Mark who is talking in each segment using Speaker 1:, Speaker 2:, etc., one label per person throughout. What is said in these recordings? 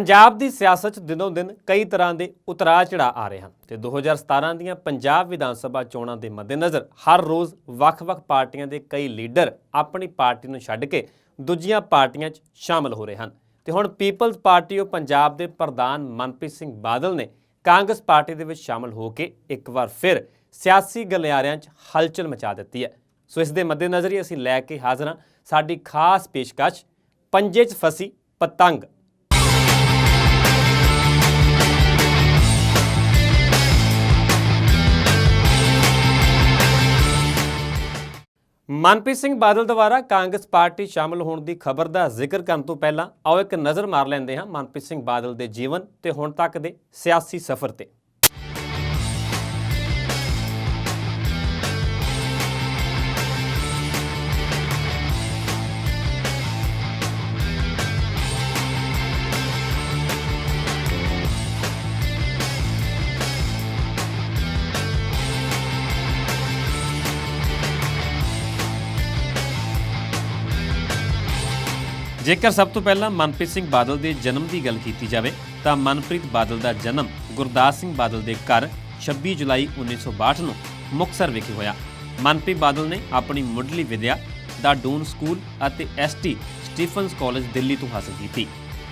Speaker 1: ਪੰਜਾਬ ਦੀ ਸਿਆਸਤ 'ਚ ਦਿਨੋਂ ਦਿਨ ਕਈ ਤਰ੍ਹਾਂ ਦੇ ਉਤਰਾਅ ਚੜ੍ਹਾਅ ਆ ਰਹੇ ਹਨ ਤੇ 2017 ਦੀਆਂ ਪੰਜਾਬ ਵਿਧਾਨ ਸਭਾ ਚੋਣਾਂ ਦੇ ਮੱਦੇਨਜ਼ਰ ਹਰ ਰੋਜ਼ ਵੱਖ-ਵੱਖ ਪਾਰਟੀਆਂ ਦੇ ਕਈ ਲੀਡਰ ਆਪਣੀ ਪਾਰਟੀ ਨੂੰ ਛੱਡ ਕੇ ਦੂਜੀਆਂ ਪਾਰਟੀਆਂ 'ਚ ਸ਼ਾਮਲ ਹੋ ਰਹੇ ਹਨ। ਤੇ ਹੁਣ ਪੀਪਲਜ਼ ਪਾਰਟੀ ਆਫ ਪੰਜਾਬ ਦੇ ਪ੍ਰਧਾਨ ਮਨਪ੍ਰੀਤ ਸਿੰਘ ਬਾਦਲ ਨੇ ਕਾਂਗਰਸ ਪਾਰਟੀ ਦੇ ਵਿੱਚ ਸ਼ਾਮਲ ਹੋ ਕੇ ਇੱਕ ਵਾਰ ਫਿਰ ਸਿਆਸੀ ਗਲਿਆਰਿਆਂ 'ਚ ਹਲਚਲ ਮਚਾ ਦਿੱਤੀ ਹੈ। ਸੋ ਇਸ ਦੇ ਮੱਦੇਨਜ਼ਰ ਹੀ ਅਸੀਂ ਲੈ ਕੇ ਹਾਜ਼ਰ ਹਾਂ ਸਾਡੀ ਖਾਸ ਪੇਸ਼ਕਸ਼, ਪੰਜੇ 'ਚ ਫਸੀ ਪਤੰਗ। ਮਨਪ੍ਰੀਤ ਸਿੰਘ ਬਾਦਲ ਦੁਆਰਾ ਕਾਂਗਰਸ ਪਾਰਟੀ ਸ਼ਾਮਲ ਹੋਣ ਦੀ ਖਬਰ ਦਾ ਜ਼ਿਕਰ ਕਰਨ ਤੋਂ ਪਹਿਲਾਂ ਆਓ ਇੱਕ ਨਜ਼ਰ ਮਾਰ ਲੈਂਦੇ ਹਾਂ ਮਨਪ੍ਰੀਤ ਸਿੰਘ ਬਾਦਲ ਦੇ ਜੀਵਨ ਤੇ ਹੁਣ ਤੱਕ ਦੇ ਸਿਆਸੀ ਸਫ਼ਰ ਤੇ। ਜੇਕਰ ਸਭ ਤੋਂ ਪਹਿਲਾਂ ਮਨਪ੍ਰੀਤ ਸਿੰਘ ਬਾਦਲ ਦੇ ਜਨਮ ਦੀ ਗੱਲ ਕੀਤੀ ਜਾਵੇ, ਤਾਂ ਮਨਪ੍ਰੀਤ ਬਾਦਲ ਦਾ ਜਨਮ ਗੁਰਦਾਸ ਸਿੰਘ ਬਾਦਲ ਦੇ ਘਰ 26 ਜੁਲਾਈ 1962 ਨੂੰ ਮੁਕਤਸਰ ਵਿਖੇ ਹੋਇਆ। ਮਨਪ੍ਰੀਤ ਬਾਦਲ ਨੇ ਆਪਣੀ ਮੁੱਢਲੀ ਵਿਦਿਆ ਦਾ ਡੂਨ ਸਕੂਲ ਅਤੇ ਐਸਟੀ ਸਟੀਫਨਸ ਕਾਲਜ ਦਿੱਲੀ ਤੋਂ ਹਾਸਲ ਕੀਤੀ।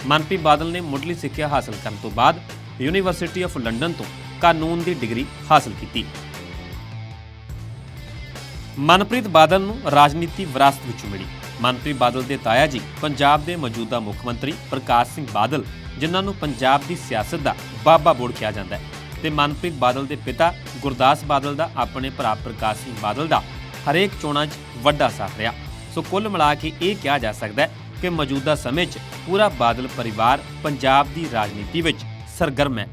Speaker 1: ਮਨਪ੍ਰੀਤ ਬਾਦਲ ਨੇ ਮੁੱਢਲੀ ਸਿੱਖਿਆ ਹਾਸਲ ਕਰਨ ਤੋਂ ਬਾਅਦ ਯੂਨੀਵਰਸਿਟੀ ਆਫ ਲੰਡਨ ਤੋਂ ਕਾਨੂੰਨ ਦੀ ਡਿਗਰੀ ਹਾਸਲ ਕੀਤੀ। ਮਨਪ੍ਰੀਤ ਬਾਦਲ ਨੂੰ ਰਾਜਨੀਤੀ ਵਿਰਾਸਤ ਵਿੱਚੋਂ ਮਿਲੀ। ਮਨਪ੍ਰੀਤ ਬਾਦਲ ਦੇ ਤਾਇਆ ਜੀ, ਪੰਜਾਬ ਦੇ ਮੌਜੂਦਾ ਮੁੱਖ ਮੰਤਰੀ ਪ੍ਰਕਾਸ਼ ਸਿੰਘ ਬਾਦਲ, ਜਿਨ੍ਹਾਂ ਨੂੰ ਪੰਜਾਬ ਦੀ ਸਿਆਸਤ ਦਾ ਬਾਬਾ ਬੋੜ ਕਿਹਾ ਜਾਂਦਾ ਹੈ। ਤੇ ਮਨਪ੍ਰੀਤ ਬਾਦਲ ਦੇ ਪਿਤਾ ਗੁਰਦਾਸ ਬਾਦਲ ਦਾ, ਆਪਣੇ ਭਰਾ ਪ੍ਰਕਾਸ਼ ਸਿੰਘ ਬਾਦਲ ਦਾ ਹਰੇਕ ਚੋਣਾਂ 'ਚ ਵੱਡਾ ਸਾਥ ਰਿਹਾ। ਸੋ ਕੁੱਲ ਮਿਲਾ ਕੇ ਇਹ ਕਿਹਾ ਜਾ ਸਕਦਾ ਹੈ ਕਿ ਮੌਜੂਦਾ ਸਮੇਂ 'ਚ ਪੂਰਾ ਬਾਦਲ ਪਰਿਵਾਰ ਪੰਜਾਬ ਦੀ ਰਾਜਨੀਤੀ ਵਿੱਚ ਸਰਗਰਮ ਹੈ।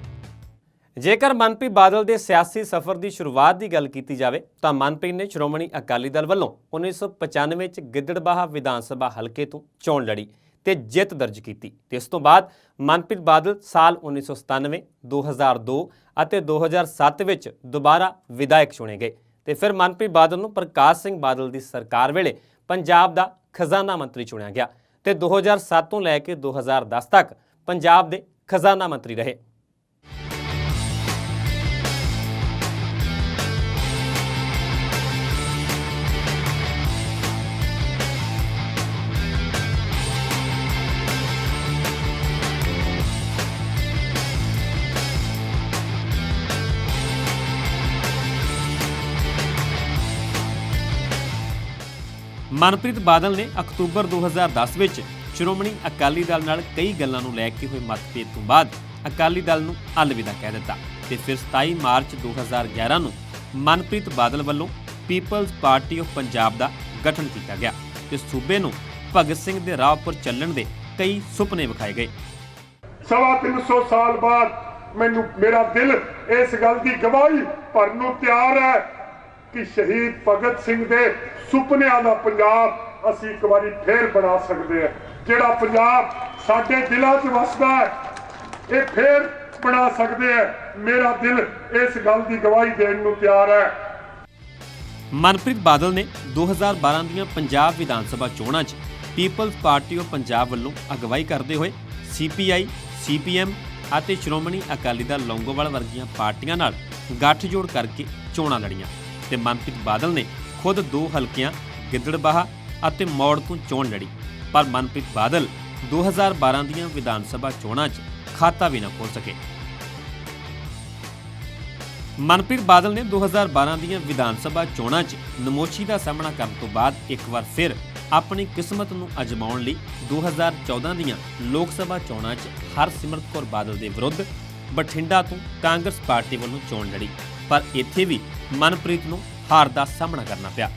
Speaker 1: ਜੇਕਰ ਮਨਪ੍ਰੀਤ ਬਾਦਲ ਦੇ ਸਿਆਸੀ ਸਫ਼ਰ ਦੀ ਸ਼ੁਰੂਆਤ ਦੀ ਗੱਲ ਕੀਤੀ ਜਾਵੇ, ਤਾਂ ਮਨਪ੍ਰੀਤ ਨੇ ਸ਼੍ਰੋਮਣੀ ਅਕਾਲੀ ਦਲ ਵੱਲੋਂ 1995 ਚ ਗਿੱਦੜਬਾਹਾ ਵਿਧਾਨ ਸਭਾ ਹਲਕੇ ਤੋਂ ਚੋਣ ਲੜੀ ਤੇ ਜਿੱਤ ਦਰਜ ਕੀਤੀ ਤੇ ਇਸ ਤੋਂ ਬਾਅਦ ਮਨਪ੍ਰੀਤ ਬਾਦਲ ਸਾਲ 1997 2002 ਅਤੇ 2007 ਵਿੱਚ ਦੁਬਾਰਾ ਵਿਧਾਇਕ ਚੁਣੇ ਗਏ ਤੇ ਫਿਰ ਮਨਪ੍ਰੀਤ ਬਾਦਲ ਨੂੰ ਪ੍ਰਕਾਸ਼ ਸਿੰਘ ਬਾਦਲ ਦੀ ਸਰਕਾਰ ਵੇਲੇ ਪੰਜਾਬ ਦਾ ਖਜ਼ਾਨਾ ਮੰਤਰੀ ਚੁਣਿਆ ਗਿਆ ਤੇ 2007 ਤੋਂ ਲੈ ਕੇ 2010 ਤੱਕ ਪੰਜਾਬ ਦੇ ਖਜ਼ਾਨਾ ਮੰਤਰੀ ਰਹੇ। ਮਨਪ੍ਰੀਤ ਬਾਦਲ ਨੇ ਅਕਤੂਬਰ 2010 ਵਿੱਚ ਸ਼੍ਰੋਮਣੀ ਅਕਾਲੀ ਦਲ ਨਾਲ ਕਈ ਗੱਲਾਂ ਨੂੰ ਲੈ ਕੇ ਹੋਏ ਮਤਭੇਦ ਤੋਂ ਬਾਅਦ ਅਕਾਲੀ ਦਲ ਨੂੰ ਅਲਵਿਦਾ ਕਹਿ ਦਿੱਤਾ ਤੇ ਫਿਰ 27 ਮਾਰਚ 2011 ਨੂੰ ਮਨਪ੍ਰੀਤ ਬਾਦਲ ਵੱਲੋਂ ਪੀਪਲਜ਼ ਪਾਰਟੀ ਆਫ ਪੰਜਾਬ ਦਾ ਗਠਨ ਕੀਤਾ ਗਿਆ ਤੇ ਸੂਬੇ ਨੂੰ ਭਗਤ ਸਿੰਘ ਦੇ ਰਾਹ ਉੱਪਰ ਚੱਲਣ ਦੇ ਕਈ ਸੁਪਨੇ ਵਿਖਾਏ ਗਏ।
Speaker 2: ਸਵਾ ਤਿੰਨ ਸੌ ਸਾਲ ਬਾਅਦ ਮੈਨੂੰ, ਮੇਰਾ ਦਿਲ ਇਸ ਗੱਲ ਦੀ ਗਵਾਹੀ ਭਰਨ ਨੂੰ ਤਿਆਰ ਹੈ ਕਿ ਸ਼ਹੀਦ ਭਗਤ ਸਿੰਘ ਦੇ ਸੁਪਨਿਆਂ ਦਾ ਪੰਜਾਬ ਅਸੀਂ ਇੱਕ ਵਾਰੀ ਫੇਰ ਬਣਾ ਸਕਦੇ ਹਾਂ। ਜਿਹੜਾ ਪੰਜਾਬ ਸਾਡੇ ਦਿਲਾਂ 'ਚ ਵਸਦਾ ਹੈ, ਇਹ ਫੇਰ ਬਣਾ ਸਕਦੇ ਹਾਂ। ਮੇਰਾ ਦਿਲ ਇਸ ਗੱਲ ਦੀ ਗਵਾਹੀ ਦੇਣ ਨੂੰ ਤਿਆਰ ਹੈ।
Speaker 1: ਮਨਪ੍ਰੀਤ ਬਾਦਲ ਨੇ 2012 ਦੀਆਂ ਪੰਜਾਬ ਵਿਧਾਨ ਸਭਾ ਚੋਣਾਂ 'ਚ ਪੀਪਲਜ਼ ਪਾਰਟੀ ਆਫ ਪੰਜਾਬ ਵੱਲੋਂ ਅਗਵਾਈ ਕਰਦੇ ਹੋਏ ਸੀਪੀਆਈ, ਸੀਪੀਐਮ ਅਤੇ ਸ਼੍ਰੋਮਣੀ ਅਕਾਲੀ ਦਲ ਲੌਂਗੋਵਾਲ ਵਰਗੀਆਂ ਪਾਰਟੀਆਂ ਨਾਲ ਗੱਠਜੋੜ ਕਰਕੇ ਚੋਣਾਂ ਲੜੀਆਂ। ਤੇ ਮਨਪ੍ਰੀਤ ਬਾਦਲ ਨੇ ਖੁਦ ਦੋ ਹਲਕਿਆਂ ਗਿੱਦੜਬਾਹਾ ਅਤੇ ਮੌੜ ਤੋਂ ਚੋਣ ਲੜੀ। ਪਰ ਮਨਪ੍ਰੀਤ ਬਾਦਲ 2012 ਦੀਆਂ ਵਿਧਾਨ ਸਭਾ ਚੋਣਾਂ 'ਚ ਖਾਤਾ ਵੀ ਨਾ ਖੋਲ ਸਕੇ। ਮਨਪ੍ਰੀਤ ਬਾਦਲ ਨੇ 2012 ਦੀਆਂ ਵਿਧਾਨ ਸਭਾ ਚੋਣਾਂ 'ਚ ਨਮੋਸ਼ੀ ਦਾ ਸਾਹਮਣਾ ਕਰਨ ਤੋਂ ਬਾਅਦ ਇੱਕ ਵਾਰ ਫਿਰ ਆਪਣੀ ਕਿਸਮਤ ਨੂੰ ਅਜਮਾਉਣ ਲਈ 2014 ਦੀਆਂ ਲੋਕ ਸਭਾ ਚੋਣਾਂ 'ਚ ਹਰਸਿਮਰਤ ਕੌਰ ਬਾਦਲ ਦੇ ਵਿਰੁੱਧ ਬਠਿੰਡਾ ਤੋਂ ਕਾਂਗਰਸ ਪਾਰਟੀ ਵੱਲੋਂ ਚੋਣ ਲੜੀ, ਪਰ ਇੱਥੇ ਵੀ ਮਨਪ੍ਰੀਤ ਨੂੰ ਹਾਰ ਦਾ ਸਾਹਮਣਾ ਕਰਨਾ ਪਿਆ।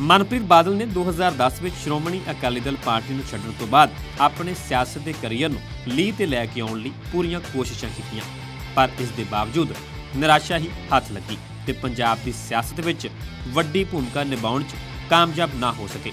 Speaker 1: ਮਨਪ੍ਰੀਤ ਬਾਦਲ ਨੇ 2010 ਵਿੱਚ ਸ਼੍ਰੋਮਣੀ ਅਕਾਲੀ ਦਲ ਪਾਰਟੀ ਨੂੰ ਛੱਡਣ ਤੋਂ ਬਾਅਦ ਆਪਣੇ ਸਿਆਸਤ ਦੇ ਕੈਰੀਅਰ ਨੂੰ ਲੀਹ ਤੇ ਲੈ ਕੇ ਆਉਣ ਲਈ ਪੂਰੀਆਂ ਕੋਸ਼ਿਸ਼ਾਂ ਕੀਤੀਆਂ, ਪਰ ਇਸ ਦੇ ਬਾਵਜੂਦ ਨਿਰਾਸ਼ਾ ਹੀ ਹੱਥ ਲੱਗੀ ਤੇ ਪੰਜਾਬ ਦੀ ਸਿਆਸਤ ਵਿੱਚ ਵੱਡੀ ਭੂਮਿਕਾ ਨਿਭਾਉਣ 'ਚ ਕਾਮਯਾਬ ਨਾ ਹੋ ਸਕੇ।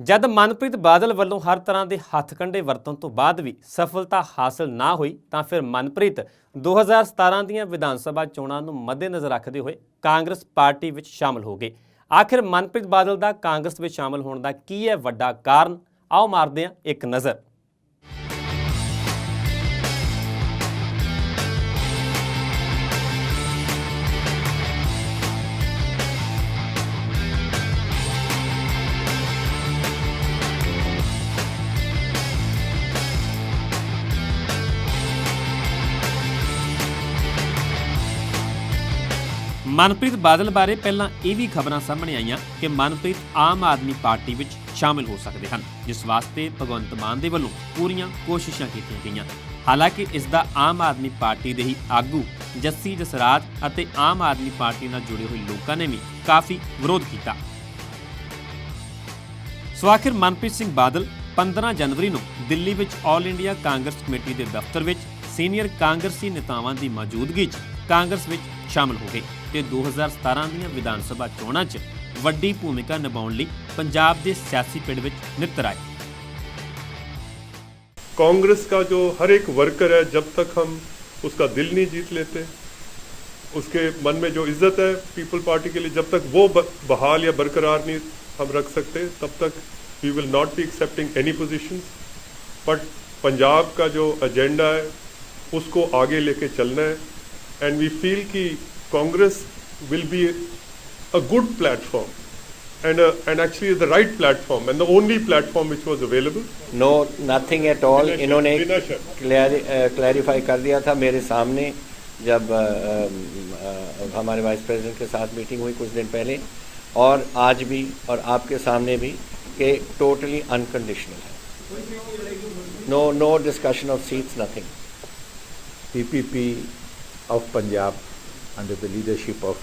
Speaker 1: ਜਦ ਮਨਪ੍ਰੀਤ ਬਾਦਲ ਵੱਲੋਂ ਹਰ ਤਰ੍ਹਾਂ ਦੇ ਹੱਥ ਹੱਥਕੰਡੇ ਵਰਤਣ ਤੋਂ ਬਾਅਦ ਵੀ ਸਫਲਤਾ ਹਾਸਲ ਨਾ ਹੋਈ, ਤਾਂ ਫਿਰ ਮਨਪ੍ਰੀਤ 2017 ਦੀਆਂ ਵਿਧਾਨ ਸਭਾ ਚੋਣਾਂ ਨੂੰ ਮੱਦੇਨਜ਼ਰ ਰੱਖਦੇ ਹੋਏ ਕਾਂਗਰਸ ਪਾਰਟੀ ਵਿੱਚ ਸ਼ਾਮਲ ਹੋ ਗਏ। ਆਖਿਰ ਮਨਪ੍ਰੀਤ ਬਾਦਲ ਦਾ ਕਾਂਗਰਸ ਵਿੱਚ ਸ਼ਾਮਲ ਹੋਣ ਦਾ ਕੀ ਹੈ ਵੱਡਾ ਕਾਰਨ? ਆਓ ਮਾਰਦੇ ਹਾਂ ਇੱਕ ਨਜ਼ਰ। ਮਨਪ੍ਰੀਤ ਬਾਦਲ ਬਾਰੇ ਪਹਿਲਾਂ ਇਹ ਵੀ ਖਬਰਾਂ ਸਾਹਮਣੇ ਆਈਆਂ ਕਿ ਮਨਪ੍ਰੀਤ ਆਮ ਆਦਮੀ ਪਾਰਟੀ ਵਿੱਚ ਸ਼ਾਮਿਲ ਹੋ ਸਕਦੇ ਹਨ, ਜਿਸ ਵਾਸਤੇ ਭਗਵੰਤ ਮਾਨ ਦੇ ਵੱਲੋਂ ਪੂਰੀਆਂ ਕੋਸ਼ਿਸ਼ਾਂ ਕੀਤੀਆਂ ਗਈਆਂ। ਹਾਲਾਂਕਿ ਇਸ ਦਾ ਆਮ ਆਦਮੀ ਪਾਰਟੀ ਦੇ ਹੀ ਆਗੂ ਜੱਸੀ ਜਸਰਾਜ ਅਤੇ ਆਮ ਆਦਮੀ ਪਾਰਟੀ ਨਾਲ ਜੁੜੇ ਹੋਏ ਲੋਕਾਂ ਨੇ ਵੀ ਕਾਫੀ ਵਿਰੋਧ ਕੀਤਾ। ਸੋ ਆਖਿਰ ਮਨਪ੍ਰੀਤ ਸਿੰਘ ਬਾਦਲ 15 ਜਨਵਰੀ ਨੂੰ ਦਿੱਲੀ ਵਿੱਚ ਆਲ ਇੰਡੀਆ ਕਾਂਗਰਸ ਕਮੇਟੀ ਦੇ ਦਫ਼ਤਰ ਵਿੱਚ ਸੀਨੀਅਰ ਕਾਂਗਰਸੀ ਨੇਤਾਵਾਂ ਦੀ ਮੌਜੂਦਗੀ 'ਚ ਕਾਂਗਰਸ ਵਿੱਚ ਸ਼ਾਮਲ ਹੋ ਗਏ। ਤੇ 2017 ਦੀਆਂ ਵਿਧਾਨ ਸਭਾ ਚੋਣਾਂ 'ਚ ਵੱਡੀ ਭੂਮਿਕਾ ਨਿਭਾਉਣ ਲਈ ਪੰਜਾਬ ਦੇ ਸਿਆਸੀ ਪਿੜ ਵਿੱਚ ਨਿੱਤਰ ਆਏ
Speaker 2: कांग्रेस का जो हर एक वर्कर है जब तक हम उसका दिल नहीं जीत लेते उसके मन में जो इज्जत है पीपल पार्टी के लिए जब तक वो ब- बहाल या बरकरार नहीं हम रख सकते तब तक we will not be accepting any position but Punjab का जो एजेंडा है उसको आगे लेके चलना है एंड वी फील कि Congress will be a good platform and uh, and actually the right platform and the only platform which was available.
Speaker 3: No nothing
Speaker 2: at all
Speaker 3: इन्होंने क्लैरिफाई कर दिया था मेरे सामने जब अ, अ, अ, हमारे वाइस प्रेसिडेंट के साथ मीटिंग हुई कुछ दिन पहले और आज भी और आपके सामने भी कि टोटली अनकंडीशनल है। No no discussion of seats nothing
Speaker 4: PPP of Punjab under the leadership of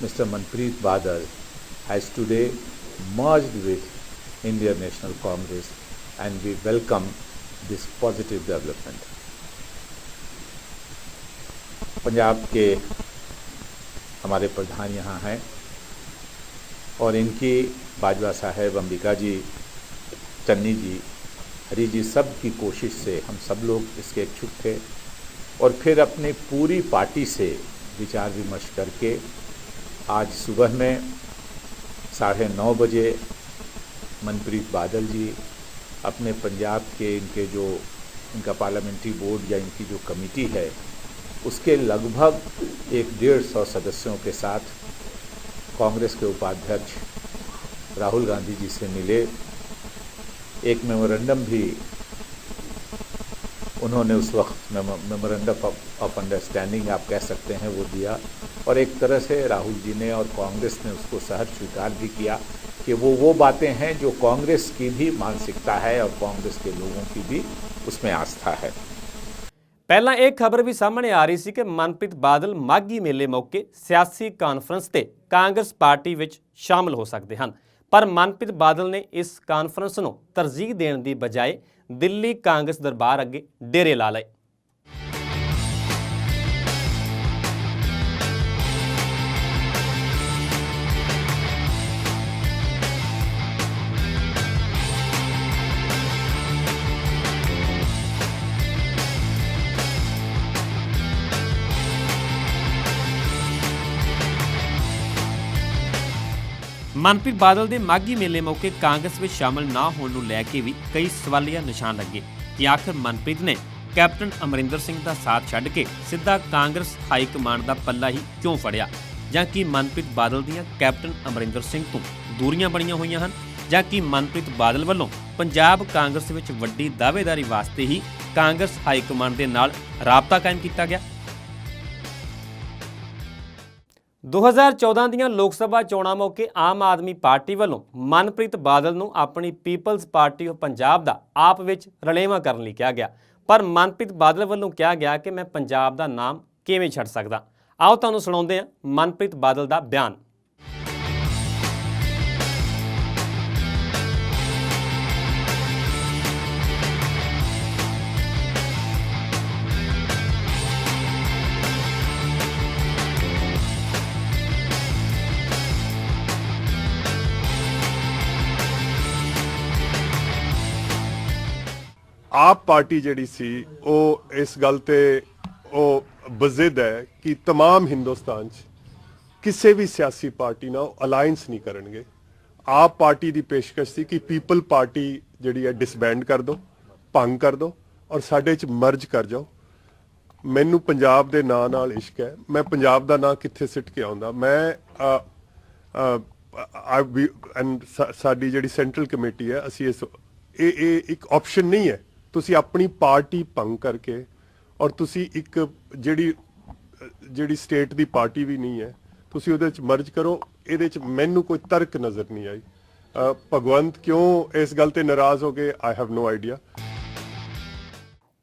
Speaker 4: Mr. Manpreet Badal has today merged with Indian National Congress and we welcome this positive development. Punjab के हमारे प्रधान यहाँ हैं और इनकी बाजवा साहेब अंबिका जी चन्नी जी हरी जी सब की कोशिश से हम सब लोग इसके इच्छुक थे और फिर अपनी पूरी पार्टी से विचार विमर्श करके आज सुबह में साढ़े नौ बजे मनप्रीत बादल जी अपने पंजाब के इनके जो, इनका पार्लियामेंट्री बोर्ड या इनकी जो कमेटी है, उसके लगभग एक डेढ़ सौ सदस्यों के साथ कांग्रेस के उपाध्यक्ष राहुल गांधी जी से मिले। एक मेमोरेंडम भी उन्होंने उस वक्त मेमोरेंडम ऑफ अंडरस्टैंडिंग आप कह सकते हैं वो दिया और एक तरह से राहुल जी ने और कांग्रेस ने उसको सहज स्वीकार भी किया कि वो वो बातें हैं जो कांग्रेस की भी मानसिकता है और कांग्रेस के लोगों की भी उसमें आस्था है
Speaker 1: ਪਹਿਲਾਂ ਇਹ ਖਬਰ ਵੀ ਸਾਹਮਣੇ ਆ ਰਹੀ ਸੀ ਕਿ ਮਨਪ੍ਰੀਤ ਬਾਦਲ ਮਾਗੀ ਮੇਲੇ ਮੌਕੇ ਸਿਆਸੀ ਕਾਨਫਰੰਸ ਤੇ ਕਾਂਗਰਸ ਪਾਰਟੀ ਵਿੱਚ ਸ਼ਾਮਲ ਹੋ ਸਕਦੇ ਹਨ ਪਰ ਮਨਪ੍ਰੀਤ ਬਾਦਲ ਨੇ ਇਸ ਕਾਨਫਰੰਸ ਨੂੰ ਤਰਜੀਹ ਦੇਣ ਦੀ ਬਜਾਏ ਦਿੱਲੀ ਕਾਂਗਰਸ ਦਰਬਾਰ ਅੱਗੇ ਡੇਰੇ ਲਾ ਲਏ। ਮਨਪ੍ਰੀਤ ਬਾਦਲ ਦੇ ਮਾਗੀ ਮੇਲੇ ਮੌਕੇ ਕਾਂਗਰਸ ਵਿੱਚ ਸ਼ਾਮਲ ਨਾ ਹੋਣ ਨੂੰ ਲੈ ਕੇ ਵੀ ਕਈ ਸਵਾਲੀਆ ਨਿਸ਼ਾਨ ਲੱਗੇ। ਕਿ ਆਖਰ ਮਨਪ੍ਰੀਤ ਨੇ ਕੈਪਟਨ ਅਮਰਿੰਦਰ ਸਿੰਘ ਦਾ ਸਾਥ ਛੱਡ ਕੇ ਸਿੱਧਾ ਕਾਂਗਰਸ ਹਾਈ ਕਮਾਂਡ ਦਾ ਪੱਲਾ ਹੀ ਕਿਉਂ ਫੜਿਆ? ਜਾਂ ਕਿ ਮਨਪ੍ਰੀਤ ਬਾਦਲ ਦੀਆਂ ਕੈਪਟਨ ਅਮਰਿੰਦਰ ਸਿੰਘ ਤੋਂ ਦੂਰੀਆਂ ਬਣੀਆਂ ਹੋਈਆਂ ਹਨ? ਜਾਂ ਕਿ ਮਨਪ੍ਰੀਤ ਬਾਦਲ ਵੱਲੋਂ ਪੰਜਾਬ ਕਾਂਗਰਸ ਵਿੱਚ ਵੱਡੀ ਦਾਅਵੇਦਾਰੀ ਵਾਸਤੇ ਹੀ ਕਾਂਗਰਸ ਹਾਈ ਕਮਾਂਡ ਦੇ ਨਾਲ ਰਾਬਤਾ ਕਾਇਮ ਕੀਤਾ ਗਿਆ? 2014 ਦੀਆਂ ਲੋਕ ਸਭਾ ਚੋਣਾਂ ਮੌਕੇ ਆਮ ਆਦਮੀ ਪਾਰਟੀ ਵੱਲੋਂ ਮਨਪ੍ਰੀਤ ਬਾਦਲ ਨੂੰ ਆਪਣੀ ਪੀਪਲਜ਼ ਪਾਰਟੀ ਆਫ ਪੰਜਾਬ ਦਾ ਆਪ ਵਿੱਚ ਰਲੇਵਾਂ ਕਰਨ ਲਈ ਕਿਹਾ ਗਿਆ। ਪਰ ਮਨਪ੍ਰੀਤ ਬਾਦਲ ਵੱਲੋਂ ਕਿਹਾ ਗਿਆ ਕਿ ਮੈਂ ਪੰਜਾਬ ਦਾ ਨਾਮ ਕਿਵੇਂ ਛੱਡ ਸਕਦਾ? ਆਓ ਤੁਹਾਨੂੰ ਸੁਣਾਉਂਦੇ ਹਾਂ ਮਨਪ੍ਰੀਤ ਬਾਦਲ ਦਾ ਬਿਆਨ।
Speaker 2: ਆਪ ਪਾਰਟੀ ਜਿਹੜੀ ਸੀ ਉਹ ਇਸ ਗੱਲ ਤੇ ਉਹ ਬਜ਼ਿਦ ਹੈ ਕਿ तमाम ਹਿੰਦੁਸਤਾਨ 'ਚ ਕਿਸੇ ਵੀ ਸਿਆਸੀ ਪਾਰਟੀ ਨਾਲ ਅਲਾਈਅੰਸ ਨਹੀਂ ਕਰਨਗੇ ਆਪ ਪਾਰਟੀ ਦੀ ਪੇਸ਼ਕਸ਼ ਸੀ ਕਿ ਪੀਪਲ ਪਾਰਟੀ ਜਿਹੜੀ ਹੈ ਡਿਸਬੈਂਡ ਕਰ ਦਿਓ ਭੰਗ ਕਰ ਦਿਓ ਔਰ ਸਾਡੇ ਚ ਮਰਜ ਕਰ ਜਾਓ ਮੈਨੂੰ ਪੰਜਾਬ ਦੇ ਨਾਂ ਨਾਲ ਇਸ਼ਕ ਹੈ ਮੈਂ ਪੰਜਾਬ ਦਾ ਨਾਂ ਕਿੱਥੇ ਸਿੱਟ ਕੇ ਆਉਂਦਾ ਮੈਂ ਅ, ਅ, I we- and ਸਾ- ਸਾਡੀ ਜਿਹੜੀ ਸੈਂਟਰਲ ਕਮੇਟੀ ਹੈ ਅਸੀਂ ਇਸ ਇਹ ਇਹ ਇੱਕ ਆਪਸ਼ਨ ਨਹੀਂ ਹੈ ਤੁਸੀਂ ਆਪਣੀ ਪਾਰਟੀ ਭੰਗ ਕਰਕੇ ਔਰ ਤੁਸੀਂ ਇੱਕ ਜਿਹੜੀ ਜਿਹੜੀ ਸਟੇਟ ਦੀ ਪਾਰਟੀ ਵੀ ਨਹੀਂ ਹੈ, ਤੁਸੀਂ ਉਹਦੇ ਚ ਮਰਜ ਕਰੋ, ਇਹਦੇ ਚ ਮੈਨੂੰ ਕੋਈ ਤਰਕ ਨਜ਼ਰ ਨਹੀਂ ਆਈ। ਭਗਵੰਤ ਕਿਉਂ ਇਸ ਗੱਲ ਤੇ ਨਾਰਾਜ਼ ਹੋ ਗਏ? ਆਈ ਹੈਵ ਨੋ ਆਈਡੀਆ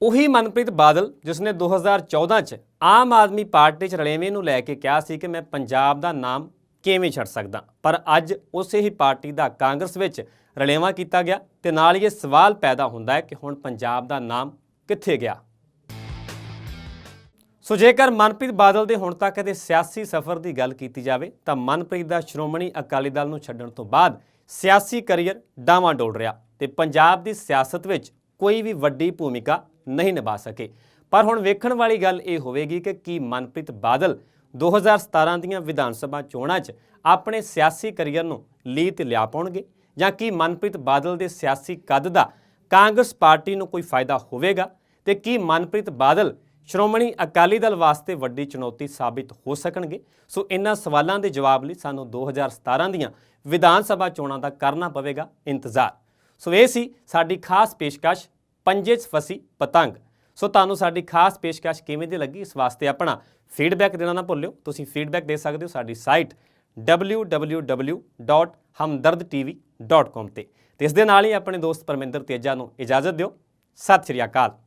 Speaker 1: ਉਹੀ ਮਨਪ੍ਰੀਤ ਬਾਦਲ, ਜਿਸ ਨੇ 2014 ਚ ਆਮ ਆਦਮੀ ਪਾਰਟੀ ਚ ਰਲੇਵੇਂ ਨੂੰ ਲੈ ਕੇ ਕਿਹਾ ਸੀ ਕਿ ਮੈਂ ਪੰਜਾਬ ਦਾ ਨਾਮ ਕਿਵੇਂ ਛੱਡ ਸਕਦਾ। ਪਰ ਅੱਜ ਉਸੇ ਹੀ ਪਾਰਟੀ ਦਾ ਕਾਂਗਰਸ ਵਿੱਚ ਰਲੇਵਾਂ ਕੀਤਾ ਗਿਆ ਤੇ ਨਾਲ ਹੀ ਇਹ ਸਵਾਲ ਪੈਦਾ ਹੁੰਦਾ ਹੈ ਕਿ ਹੁਣ ਪੰਜਾਬ ਦਾ ਨਾਮ ਕਿੱਥੇ ਗਿਆ? ਸੋ ਜੇਕਰ ਮਨਪ੍ਰੀਤ ਬਾਦਲ ਦੇ ਹੁਣ ਤੱਕ ਦੇ ਸਿਆਸੀ ਸਫ਼ਰ ਦੀ ਗੱਲ ਕੀਤੀ ਜਾਵੇ, ਤਾਂ ਮਨਪ੍ਰੀਤ ਦਾ ਸ਼੍ਰੋਮਣੀ ਅਕਾਲੀ ਦਲ ਨੂੰ ਛੱਡਣ ਤੋਂ ਬਾਅਦ ਸਿਆਸੀ ਕੈਰੀਅਰ ਡਾਵਾਂ ਡੋਲ ਰਿਹਾ ਤੇ ਪੰਜਾਬ ਦੀ ਸਿਆਸਤ ਵਿੱਚ ਕੋਈ ਵੀ ਵੱਡੀ ਭੂਮਿਕਾ ਨਹੀਂ ਨਿਭਾ ਸਕੇ। ਪਰ ਹੁਣ ਵੇਖਣ ਵਾਲੀ ਗੱਲ ਇਹ ਹੋਵੇਗੀ ਕਿ ਕੀ ਮਨਪ੍ਰੀਤ ਬਾਦਲ 2017 ਦੀਆਂ ਵਿਧਾਨ ਸਭਾ ਚੋਣਾਂ 'ਚ ਆਪਣੇ ਸਿਆਸੀ ਕੈਰੀਅਰ ਨੂੰ ਲੀਹ ਤੇ ਲਿਆ ਪਾਉਣਗੇ ਜਾਂ ਕੀ ਮਨਪ੍ਰੀਤ ਬਾਦਲ ਦੇ ਸਿਆਸੀ ਕੱਦ ਦਾ ਕਾਂਗਰਸ ਪਾਰਟੀ ਨੂੰ ਕੋਈ ਫਾਇਦਾ ਹੋਵੇਗਾ? ਤੇ ਕੀ ਮਨਪ੍ਰੀਤ ਬਾਦਲ ਸ਼੍ਰੋਮਣੀ ਅਕਾਲੀ ਦਲ ਵਾਸਤੇ ਵੱਡੀ ਚੁਣੌਤੀ ਸਾਬਿਤ ਹੋ ਸਕਣਗੇ? ਸੋ ਇਹਨਾਂ ਸਵਾਲਾਂ ਦੇ ਜਵਾਬ ਲਈ ਸਾਨੂੰ 2017 ਦੀਆਂ ਵਿਧਾਨ ਸਭਾ ਚੋਣਾਂ ਦਾ ਕਰਨਾ ਪਵੇਗਾ ਇੰਤਜ਼ਾਰ। ਸੋ ਇਹ ਸੀ ਸਾਡੀ ਖਾਸ ਪੇਸ਼ਕਸ਼, ਪੰਜੇ 'ਚ ਫਸੀ ਪਤੰਗ। ਸੋ ਤੁਹਾਨੂੰ ਸਾਡੀ ਖਾਸ ਪੇਸ਼ਕਸ਼ ਕਿਵੇਂ ਦੀ ਲੱਗੀ? ਇਸ ਵਾਸਤੇ ਆਪਣਾ ਫੀਡਬੈਕ ਦੇਣਾ ਨਾ ਭੁੱਲਿਓ। ਤੁਸੀਂ ਫੀਡਬੈਕ ਦੇ ਸਕਦੇ ਹੋ ਸਾਡੀ ਸਾਈਟ www.hamdardtv.com ਤੇ। ਤੇ ਇਸ ਦੇ ਨਾਲ ਹੀ ਆਪਣੇ ਦੋਸਤ ਪਰਮਿੰਦਰ ਤੇਜਾ ਨੂੰ ਇਜਾਜ਼ਤ ਦਿਓ। ਸਤਿ ਸ਼੍ਰੀ ਅਕਾਲ।